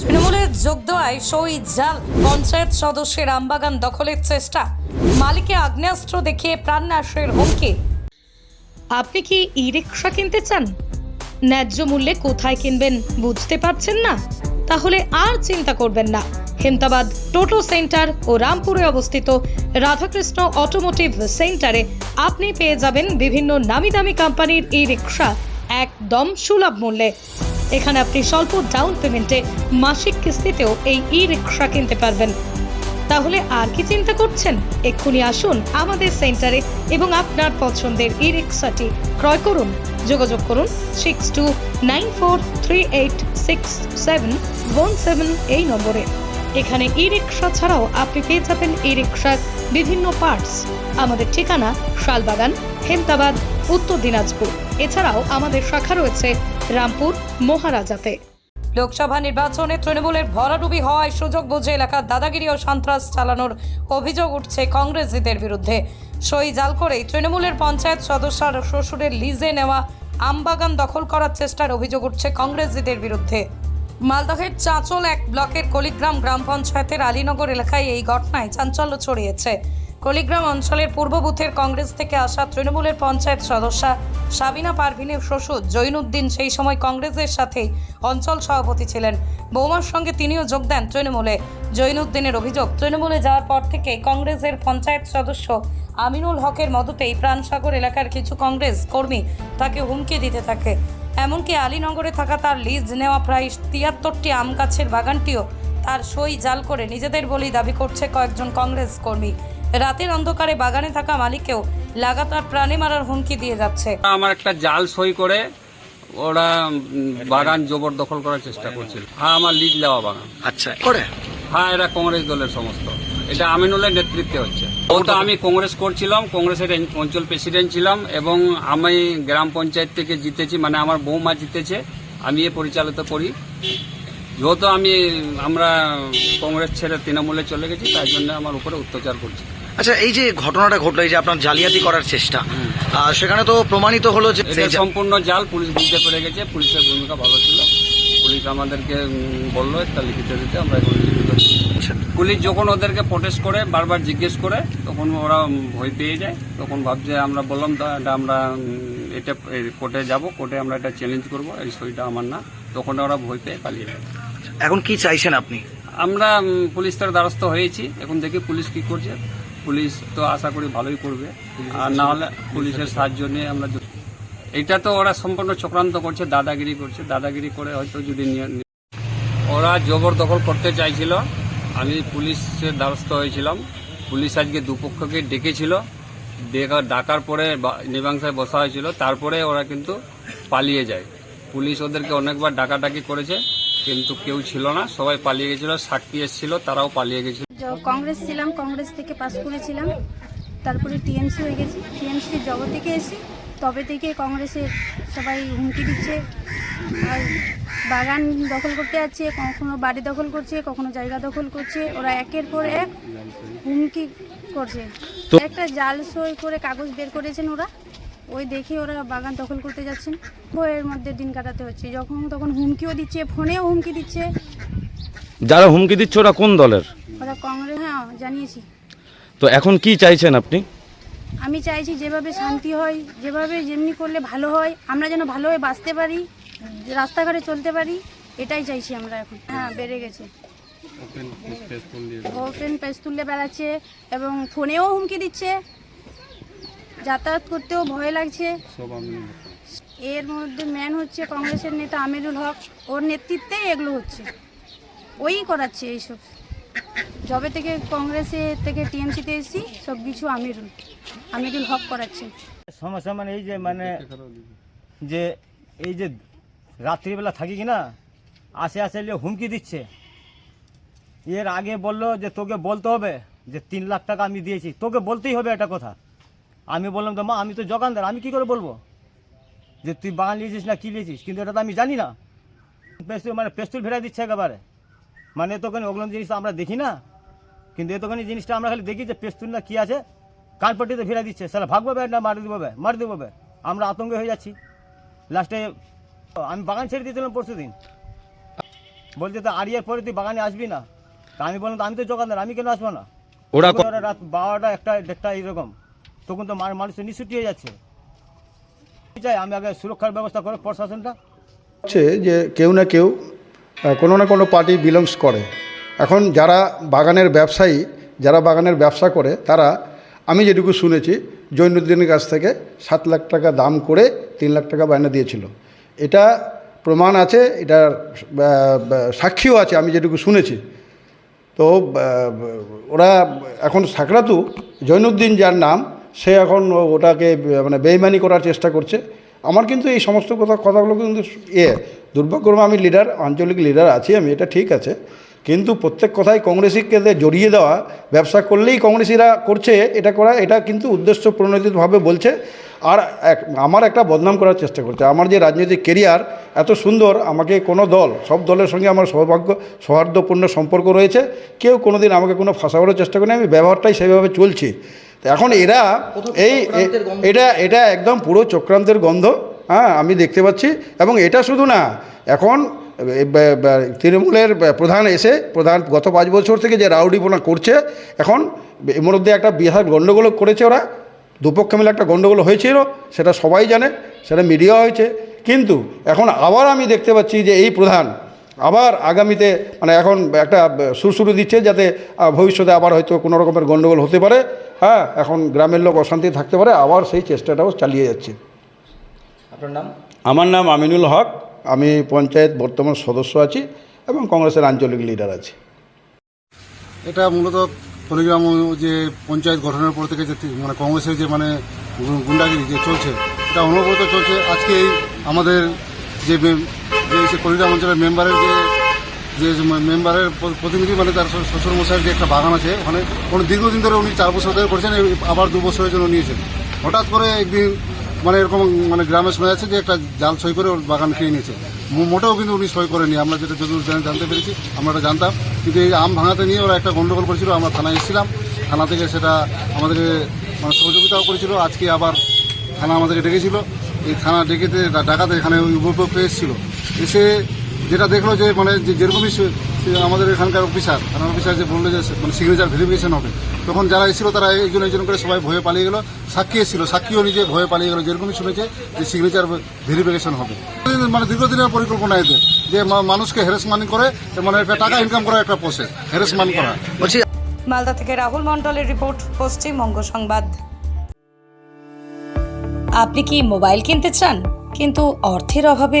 তৃণমূলের যোগ দেওয়ায় সই জাল, পঞ্চায়েত সদস্যের আমবাগান দখলের চেষ্টা। মালিকে আগ্নেয়াস্ত্র দেখিয়ে প্রাণনাশের হুমকি। আপনি কি ই রিক্সা কিনতে চান? ন্যায্য মূল্যে কোথায় কিনবেন বুঝতে পারছেন না? তাহলে আর চিন্তা করবেন না। হেমতাবাদ টোটো সেন্টার ও রামপুরে অবস্থিত রাধাকৃষ্ণ অটোমোটিভ সেন্টারে আপনি পেয়ে যাবেন বিভিন্ন নামি দামি কোম্পানির ই রিক্সা একদম সুলভ মূল্যে। এখানে আপনি স্বল্প ডাউন পেমেন্টে মাসিক কিস্তিতেও এই ই রিক্সা কিনতে পারবেন। তাহলে আর কি চিন্তা করছেন? এক্ষুনি আসুন আমাদের সেন্টারে এবং আপনার পছন্দের ই রিক্সাটি ক্রয় করুন। যোগাযোগ করুন six two nine four three eight six seven one seven এই নম্বরে। এখানে ই রিক্সা ছাড়াও আপনি পেয়ে যাবেন ই রিক্সার বিভিন্ন পার্টস আমাদের ঠিকানা শালবাগান, হেমতাবাদ, উত্তর দিনাজপুর। এছাড়াও আমাদের শাখা রয়েছে রামপুর, মহারাজাতে। লোকসভা নির্বাচনে তৃণমূলের ভরাডুবি হওয়ায় সুযোগ বুঝে এলাকার দাদাগিরি ও সন্ত্রাস চালানোর অভিযোগ উঠছে কংগ্রেসীদের বিরুদ্ধে। সই জাল করেই তৃণমূলের পঞ্চায়েত সদস্যর শ্বশুরের লিজে নেওয়া আমবাগান দখল করার চেষ্টার অভিযোগ উঠছে কংগ্রেসীদের বিরুদ্ধে। মালদহের চাঁচল এক ব্লকের কলিগ্রাম গ্রাম পঞ্চায়েতের আলীনগর এলাকায় এই ঘটনায় চাঞ্চল্য ছড়িয়েছে। কলিগ্রাম অঞ্চলের পূর্ব বুথের কংগ্রেস থেকে আসা তৃণমূলের পঞ্চায়েত সদস্যা সাবিনা পারভিনের শ্বশুর জৈনুদ্দিন সেই সময় কংগ্রেসের সাথেই অঞ্চল সভাপতি ছিলেন। বৌমার সঙ্গে তিনিও যোগ দেন তৃণমূলে। জৈনুদ্দিনের অভিযোগ, তৃণমূলে যাওয়ার পর থেকে কংগ্রেসের পঞ্চায়েত সদস্য আমিনুল হকের মদতেই প্রাণসাগর এলাকার কিছু কংগ্রেস কর্মী তাকে হুমকি দিতে থাকে। এমনকি আলীনগরে থাকা তার লিজ নেওয়া প্রায় তিয়াত্তরটি আম গাছের বাগানটিও তার সই জাল করে নিজেদের বলেই দাবি করছে কয়েকজন কংগ্রেস কর্মী। রাতের অন্ধকারে বাগানে থাকা মালিককেও লাগাতার প্রাণে মারার হুমকি দিয়ে যাচ্ছে। আমার একটা জাল সই করে ওরা বাগান জবরদখল করার চেষ্টা করছিল। হ্যাঁ আমার লিজ দেওয়া বাগান। আচ্ছা করে? হ্যাঁ এরা কংগ্রেস দলের সমস্ত। এটা আমিনুলের নেতৃত্বে হচ্ছে। ওটা আমি কংগ্রেস করছিলাম কংগ্রেসের অঞ্চল প্রেসিডেন্ট ছিলাম এবং আমি গ্রাম পঞ্চায়েত থেকে জিতেছি মানে আমার বৌমা জিতেছে আমি এ পরিচালিত করি। যেহেতু আমি আমরা কংগ্রেস ছেড়ে তৃণমূলে চলে গেছি তাই জন্য আমার উপরে অত্যাচার করছে। আচ্ছা এই যে ঘটনাটা ঘটলো এই যে আপনার জালিয়াতি করার চেষ্টা সেখানে তো প্রমাণিত হলো যে সম্পূর্ণ জাল পুলিশ বুঝতে পেরে গেছে পুলিশের ভূমিকা ভালো ছিল। পুলিশ আমাদেরকে বলল একটা লিখিত দিতে আমরা এখন। আচ্ছা, পুলিশ যখন ওদেরকে প্রোটেস্ট করে বারবার জিজ্ঞেস করে তখন ওরা ভয় পেয়ে যায়। তখন ভাবছে আমরা বললাম তো এটা আমরা এটা কোর্টে যাব কোর্টে আমরা এটা চ্যালেঞ্জ করব এই সইটা আমার না। তখন ওরা ভয় পেয়ে পালিয়ে যায়। এখন কি চাইছেন আপনি? আমরা পুলিশ তার দ্বারস্থ হয়েছি। এখন দেখি পুলিশ কি করছে। পুলিশ তো আশা করি ভালোই করবে। আর না হলে পুলিশের সাহায্য নিয়ে আমরা এটা তো ওরা সম্পূর্ণ চক্রান্ত করছে দাদাগিরি করছে। দাদাগিরি করে হয়তো যদি ওরা জবরদখল করতে চাইছিল। আমি পুলিশের দ্বারস্থ হয়েছিলাম। পুলিশ আজকে দুপক্ষকে ডেকেছিল। ডেকা- ডাকার পরে মীমাংসায় বসা হয়েছিল। তারপরে ওরা কিন্তু পালিয়ে যায়। পুলিশ ওদেরকে অনেকবার ডাকাডাকি করেছে। কিন্তু কেউ ছিল না, সবাই পালিয়ে গেছিল, সাক্ষী এসেছিল, তারাও পালিয়ে গেছিল। কংগ্রেস ছিলাম, কংগ্রেস থেকে পাস করেছিলাম। তারপরে টিএমসি হয়ে গেছি টিএমসি জগৎ থেকে এসি তবে থেকে কংগ্রেসের সবাই হুমকি দিচ্ছে। আর বাগান দখল করতে যাচ্ছে, কখনো বাড়ি দখল করছে, কখনো জায়গা দখল করছে। ওরা একের পর এক হুমকি করছে। একটা জাল সই করে কাগজ বের করেছেন ওরা। ওই দেখে ওরা বাগান দখল করতে যাচ্ছেন। এর মধ্যে দিন কাটাতে হচ্ছে। যখন তখন হুমকিও দিচ্ছে ফোনেও হুমকি দিচ্ছে। যারা হুমকি দিচ্ছে ওরা কোন দলের? ওরা কংগ্রেস হ্যাঁ জানিয়েছি। তো এখন কি চাইছেন আপনি? আমি চাইছি যেভাবে শান্তি হয় যেভাবে যেমনি করলে ভালো হয় আমরা যেন ভালোভাবে বাঁচতে পারি রাস্তাঘাটে চলতে পারি এটাই চাইছি আমরা এখন। হ্যাঁ বেড়ে গেছে। ওপেন পেজ তুললে বেড়াচ্ছে এবং ফোনেও হুমকি দিচ্ছে। যাতায়াত করতেও ভয় লাগছে। এর মধ্যে ম্যান হচ্ছে কংগ্রেসের নেতা আমিরুল হক। ওর নেতৃত্বেই এগুলো হচ্ছে। ওই করাচ্ছে এইসব। যবে থেকে কংগ্রেসে থেকে টিএমসিতে এসেছি সব কিছু আমিরুল আমিরুল হক করাচ্ছে। সমস্যা মানে এই যে মানে যে এই যে রাত্রিবেলা থাকি কি না আসে আসে হুমকি দিচ্ছে। এর আগে বলল যে তোকে বলতে হবে যে তিন লাখ টাকা আমি দিয়েছি। তোকে বলতেই হবে একটা কথা। আমি বললাম তো মা আমি তো জগানদার আমি কি করে বলব? যে তুই বাগান নিয়েছিস না কী নিয়েছিস কিন্তু এটা তো আমি জানি না। পেস্তুল মানে পেস্তুল ফেরাই দিচ্ছে একেবারে। মানে তোখানে ওগুলো জিনিস আমরা দেখি না। কিন্তু এতখানি জিনিসটা আমরা খালি দেখি যে পেস্তুল না কী আছে? কানপট্টিতে ফিরে দিচ্ছে। সালা ভাগবো না মারি দেবো মারি দেবো আমরা আতঙ্কে হয়ে যাচ্ছি। লাস্টে আমি বাগান ছেড়ে দিয়েছিলাম পরশু দিন। বলছে তো আড়িয়ার পরে তুই বাগানে আসবি না? তা আমি বললাম তো আমি তো দোকানদার আমি কেন আসব না? ওরা রাত বারোটা একটা দেড়টা এরকম তখন তো মানুষ নিশুটি হয়ে যাচ্ছে। চাই আমি আগে সুরক্ষার ব্যবস্থা করে প্রশাসনটা। হচ্ছে যে কেউ না কেউ কোনো না কোনো পার্টি বিলংস করে। এখন যারা বাগানের ব্যবসায়ী, যারা বাগানের ব্যবসা করে, তারা, আমি যেটুকু শুনেছি জৈনুদ্দিনের কাছ থেকে সাত লাখ টাকা দাম করে তিন লাখ টাকা বায়না দিয়েছিল। এটা প্রমাণ আছে, এটার সাক্ষীও আছে, আমি যেটুকু শুনেছি। তো ওরা এখন সাকরাতু জৈনুদ্দিন যার নাম সে এখন ওটাকে মানে বেইমানি করার চেষ্টা করছে। আমার কিন্তু এই সমস্ত কথা, কথাগুলো কিন্তু এ দুর্ভাগ্যক্রমে আমি লিডার আঞ্চলিক লিডার আছি আমি, এটা ঠিক আছে। কিন্তু প্রত্যেক কথায় কংগ্রেসিকে জড়িয়ে দেওয়া, ব্যবসা করলেই কংগ্রেসিরা করছে, এটা করা, এটা কিন্তু উদ্দেশ্য প্রণোদিতভাবে বলছে। আর এক আমার একটা বদনাম করার চেষ্টা করছে। আমার যে রাজনৈতিক কেরিয়ার এত সুন্দর আমাকে কোনো দল সব দলের সঙ্গে আমার সৌভাগ্য সৌহার্দ্যপূর্ণ সম্পর্ক রয়েছে। কেউ কোনো দিন আমাকে কোনো ফাঁসাবার চেষ্টা করেনি আমি ব্যবহারটাই সেভাবে চলছি। এখন এরা এই এটা এটা একদম পুরো চক্রান্তের গন্ধ হ্যাঁ আমি দেখতে পাচ্ছি। এবং এটা শুধু না এখন তৃণমূলের প্রধান এসে প্রধান গত পাঁচ বছর থেকে যে রাউডিপনা করছে এখন এর মধ্যে একটা বিহার গণ্ডগোল করেছে ওরা। দুপক্ষে মিলে একটা গণ্ডগোল হয়েছিল সেটা সবাই জানে সেটা মিডিয়া হয়েছে। কিন্তু এখন আবার আমি দেখতে পাচ্ছি যে এই প্রধান আবার আগামীতে মানে এখন একটা সুরসুরু দিচ্ছে যাতে ভবিষ্যতে আবার হয়তো কোনো রকমের গণ্ডগোল হতে পারে। হ্যাঁ এখন গ্রামের লোক অশান্তি থাকতে পারে আবার সেই চেষ্টাটাও চালিয়ে যাচ্ছে। আপনার নাম? আমার নাম আমিনুল হক। আমি পঞ্চায়েত বর্তমান সদস্য আছি এবং কংগ্রেসের আঞ্চলিক লিডার আছি। এটা মূলত পরিগ্রাম যে পঞ্চায়েত গঠনের পর থেকে যে মানে কংগ্রেসের যে মানে গুন্ডাগিরি যে চলছে, এটা অনবরত চলছে। আজকে এই আমাদের যে যে সে পরিগ্রাম অঞ্চলের মেম্বারের যে যে মেম্বারের প্রতিনিধি মানে তার শ্বশুর- মশাইয়ের যে একটা বাগান আছে, ওখানে কোনো দীর্ঘদিন ধরে উনি চার বছর ধরে করেছেন আবার দু বছরের জন্য নিয়েছেন। হঠাৎ করে একদিন মানে এরকম মানে গ্রামে শোনা যাচ্ছে যে একটা জাল সই করে ওর বাগান খেয়ে নিয়েছে। মোটেও কিন্তু উনি সই করেনি আমরা যেটা যতদূর জান- জানতে পেরেছি, আমরা এটা জানতাম। কিন্তু এই আম ভাঙাতে নিয়ে ওরা একটা গন্ডগোল করেছিল। আমরা থানায় এসেছিলাম। থানা থেকে সেটা আমাদেরকে মানে সহযোগিতাও করেছিল। আজকে আবার থানা আমাদেরকে ডেকেছিল। এই থানা ডেকেতে ডাকাতে এখানে উপভোক্ত এসেছিল। এসে যেটা দেখল যে মানে যেরকমই আমাদের এখানকার অফিসার থানার অফিসার যে বলল যে মানে সিগনেচার ভেরিফিকেশন হবে। তখন যারা এসেছিল তারা একজন একজন করে সবাই ভয়ে পালিয়ে গেল। সাক্ষী এসেছিল সাক্ষীও নিজে ভয়ে পালিয়ে গেল। যেরকমই শুনেছে যে সিগনেচার ভেরিফিকেশন হবে। মানে দীর্ঘদিনের পরিকল্পনা এতে যে মানুষকে হ্যারাসমেন্ট করে মানে একটা টাকা ইনকাম করার একটা প্রসেস হ্যারাসমেন্ট করা। বলছি মালদা থেকে রাহুল মণ্ডলের রিপোর্ট পশ্চিমবঙ্গ সংবাদ। আপনি কি মোবাইল কিনতে চান? কিন্তু অর্থের অভাবে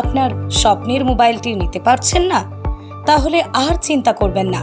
আপনার স্বপ্নের মোবাইলটি নিতে পারছেন না। তাহলে আর চিন্তা করবেন না।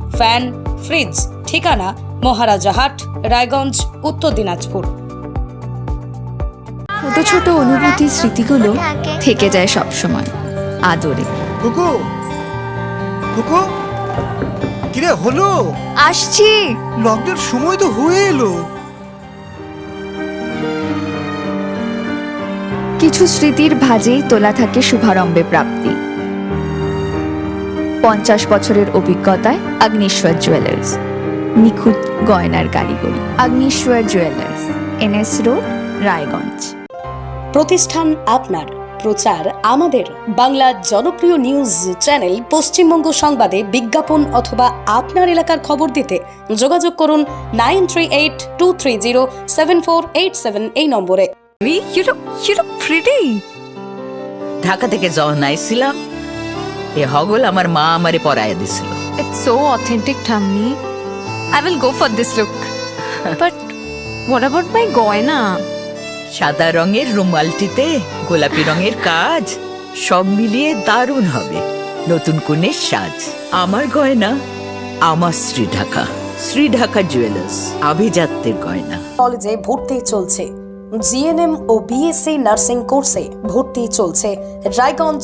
ফ্যান ফ্রিজ ঠিকানা মহারাজা হাট রায়গঞ্জ উত্তর দিনাজপুর। ছোট ছোট অনুভূতি স্মৃতিগুলো থেকে যায় সব সময় আদরে। কুকু কুকু কিরে হলো? আসছি। লকডাউন সময় তো হয়ে এলো। কিছু স্মৃতির ভাজেই তোলা থাকে শুভারম্ভে প্রাপ্তি। পঞ্চাশ বছরের অভিজ্ঞতায় আগ্নেশ্বর জুয়েলার্স নিখুঁত গয়নার কারিগরি Agneshwar jewellers NS road Raiganj. প্রতিষ্ঠান আপনার প্রচার আমাদের। বাংলা জনপ্রিয় নিউজ চ্যানেল পশ্চিমবঙ্গ সংবাদে বিজ্ঞাপন অথবা আপনার এলাকার খবর দিতে যোগাযোগ করুন nine three eight two three zero seven four eight seven এই নম্বরে। You look you look pretty Dhaka থেকে যখন আইছিলাম এ হগল আমার মা আমারে পরায় দিছিল It's so authentic, Tammy. I will go for this look. but what about my goina? সাদা রঙের রুমালটিতে গোলাপি রঙের কাজ সব মিলিয়ে দারুণ হবে নতুন কনের সাজ আমার গয়না আমার শ্রী ঢাকা শ্রী ঢাকা জুয়েলার্স আভিজাত্যের গয়না কলেজে ভর্তি চলছে জিএনএম ও বিএসসি নার্সিং কোর্সে ভর্তি চলছে Raiganj